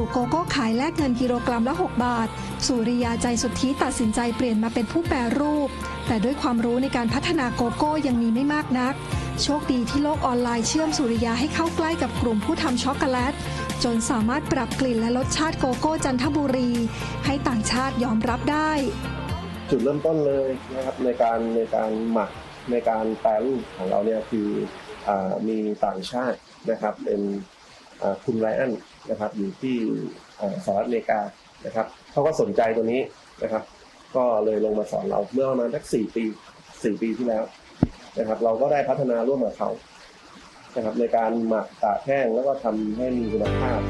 ูโกโก้ขายแลกเงินกิโลกรัมละ 6 บาท สุริยาใจสุทธิตัดสินใจเปลี่ยนมาเป็นผู้แปรรูป แต่ด้วยความรู้ในการพัฒนาโกโก้ยังมีไม่มากนัก โชคดีที่โลกออนไลน์เชื่อมสุริยาให้เข้าใกล้กับกลุ่มผู้ทำช็อกโกแลต จนสามารถปรับกลิ่นและรสชาติโกโก้จันทบุรี ให้ต่างชาติยอมรับได้ จุดเริ่มต้นเลยนะครับในการในการหมักในการแปรรูปของเราเนี่ยคืออมีต่างชาตินะครับเป็น คุณไรอันนะครับอยู่ที่สหรัฐอเมริกานะครับเขาก็สนใจตัวนี้นะครับ ก็เลยลงมาสอนเราเมื่อประมาณสักสี่ปีสี่ปีที่แล้วนะครับ เราก็ได้พัฒนาร่วมกับเขานะครับในการหมักตากแห้งแล้วก็ทำให้มีคุณภาพ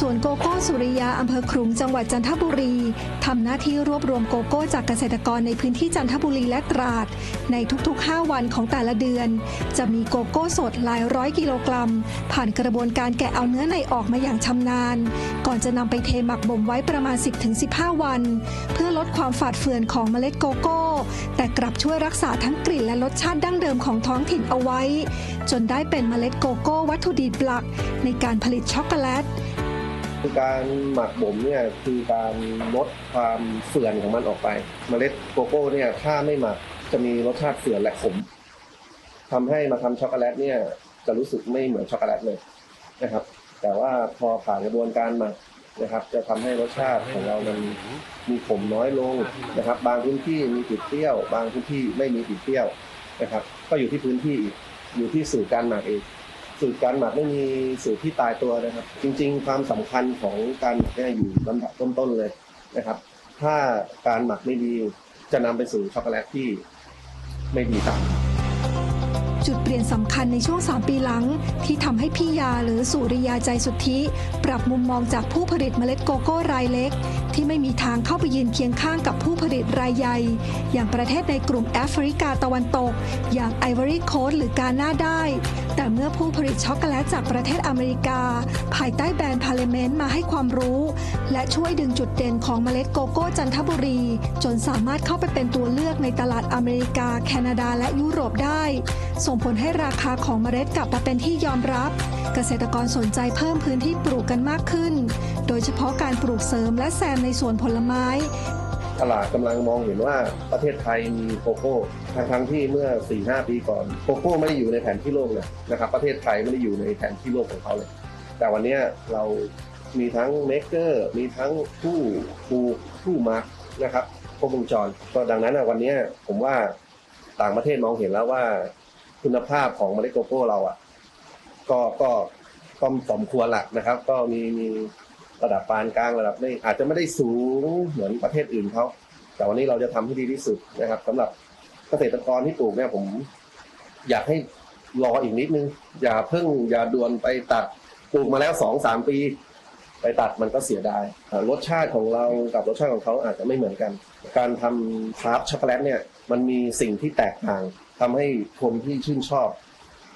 ส่วนโกโก้สุริยาอำเภอขลุงจังหวัดจันทบุรีทำหน้าที่รวบรวมโกโก้จากเกษตรกรในพื้นที่จันทบุรีและตราด ในทุกๆ 5 วันของแต่ละเดือน จะมีโกโก้สดหลายร้อยกิโลกรัม ผ่านกระบวนการแกะเอาเนื้อในออกมาอย่างชำนาญ ก่อนจะนำไปเทหมักบ่มไว้ประมาณ 10-15 วัน เพื่อลดความฝาดเฟือนของเมล็ดโกโก้ แต่กลับช่วยรักษาทั้งกลิ่นและรสชาติดั้งเดิมของท้องถิ่นเอาไว้ จนได้เป็นเมล็ดโกโก้วัตถุดิบหลัก ในการผลิตช็อกโกแลต คือการหมักบ่มเนี่ยคือการลดความเฝื่อนของมันออกไป เมล็ดโกโก้เนี่ยถ้าไม่หมักจะมีรสชาติเฝื่อนและขมทำให้มาทำช็อกโกแลตเนี่ยจะรู้สึกไม่เหมือนช็อกโกแลตเลยนะครับ แต่ว่าพอผ่านกระบวนการหมักนะครับ จะทำให้รสชาติของเรามันมีขมน้อยลงนะครับ บางพื้นที่มีติดเปรี้ยว บางพื้นที่ไม่มีติดเปรี้ยวนะครับ ก็อยู่ที่พื้นที่อีกอยู่ที่สูตรการหมักเอง สูตรการหมักไม่มีสูตรที่ตายตัวนะครับ จริง ๆ ความสำคัญของการหมักเนี่ยอยู่ลำดับต้นๆเลยนะครับ ถ้าการหมักไม่ดีจะนำไปสู่ช็อกโกแลตที่ไม่ดีตามจุดเปลี่ยนสำคัญในช่วง 3 ปีหลัง ที่ทำให้พี่ยาหรือสุริยาใจสุทธิ ปรับมุมมองจากผู้ผลิตเมล็ดโกโก้รายเล็ก ที่ไม่มีทางเข้าไปยืนเคียงข้างกับผู้ผลิตรายใหญ่ อย่างประเทศในกลุ่มแอฟริกาตะวันตก อย่างไอวอรี่โคสต์หรือกาหน้าได้ แต่เมื่อผู้ผลิตช็อกโกแลตจากประเทศอเมริกา ภายใต้แบรนด์พาเลเมนต์มาให้ความรู้ และช่วยดึงจุดเด่นของเมล็ดโกโก้จันทบุรี จนสามารถเข้าไปเป็นตัวเลือกในตลาดอเมริกา แคนาดาและยุโรปได้ ส่งผลให้ราคาของเมล็ดกลับมาเป็นที่ยอมรับ เกษตรกรสนใจเพิ่มพื้นที่ปลูกกันมากขึ้น โดยเฉพาะการปลูกเสริมและแซมในสวนผลไม้ ตลาดกำลังมองเห็นว่าประเทศไทยมีโกโก้ทั้งทั้งที่เมื่อ 4-5 ปีก่อนโกโก้ไม่ได้อยู่ในแผนที่โลกเลยนะครับ ประเทศไทยไม่ได้อยู่ในแผนที่โลกของเขาเลย แต่วันนี้เรามีทั้งเมกเกอร์ มีทั้งผู้ปลูกผู้มาร์กนะครับครบวงจรก็ดังนั้นอะวันนี้ผมว่าต่างประเทศมองเห็นแล้วว่า คุณภาพของเมล็ดโกโก้เราอะ ก็ก็ก็สมควรละนะครับ ก็มีมี ระดับปานกลางระดับไม่อาจจะไม่ได้สูงเหมือนประเทศอื่นเขาแต่วันนี้เราจะทำให้ดีที่สุดนะครับสำหรับเกษตรกรที่ปลูกเนี่ยผม อยากให้รออีกนิดนึง อย่าเพิ่งอย่าด่วนไปตัดปลูกมาแล้วสองสามปี ไปตัดมันก็เสียดายรสชาติของเรากับรสชาติของเขาอาจจะไม่เหมือนกัน การทำคราฟช็อกโกแลตเนี่ย มันมีสิ่งที่แตกต่างทำให้คนที่ชื่นชอบ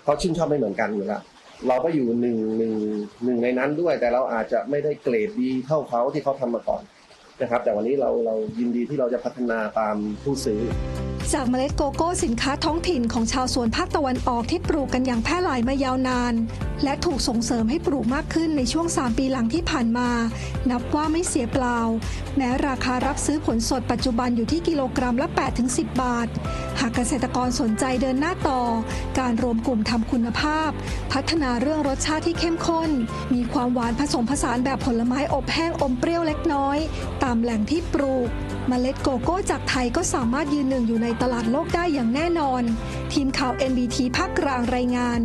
เขาชื่นชอบไม่เหมือนกันอยู่แล้ว เราก็อยู่หนึ่งหนึ่งหนึ่งในนั้นด้วย แต่เราอาจจะไม่ได้เกรดดีเท่าเขาที่เขาทำมาก่อนนะครับ แต่วันนี้เราเรายินดีที่เราจะพัฒนาตามผู้ซื้อ จากเมล็ดโกโก้สินค้าท้องถิ่นของชาวสวนภาคตะวันออกที่ปลูกกันอย่างแพร่หลายมายาวนาน และถูกส่งเสริมให้ปลูกมากขึ้นในช่วง 3 ปีหลังที่ผ่านมา นับว่าไม่เสียเปล่า แม้ราคารับซื้อผลสดปัจจุบันอยู่ที่กิโลกรัมละ 8-10 บาท หากเกษตรกรสนใจเดินหน้าต่อ การรวมกลุ่มทำคุณภาพ พัฒนาเรื่องรสชาติที่เข้มข้น มีความหวานผสมผสานแบบผลไม้อบแห้งอมเปรี้ยวเล็กน้อย ตามแหล่งที่ปลูก เมล็ดโกโก้จากไทยก็สามารถยืนหนึ่งอยู่ในตลาดโลกได้อย่างแน่นอน ทีมข่าว NBT ภาคกลางรายงาน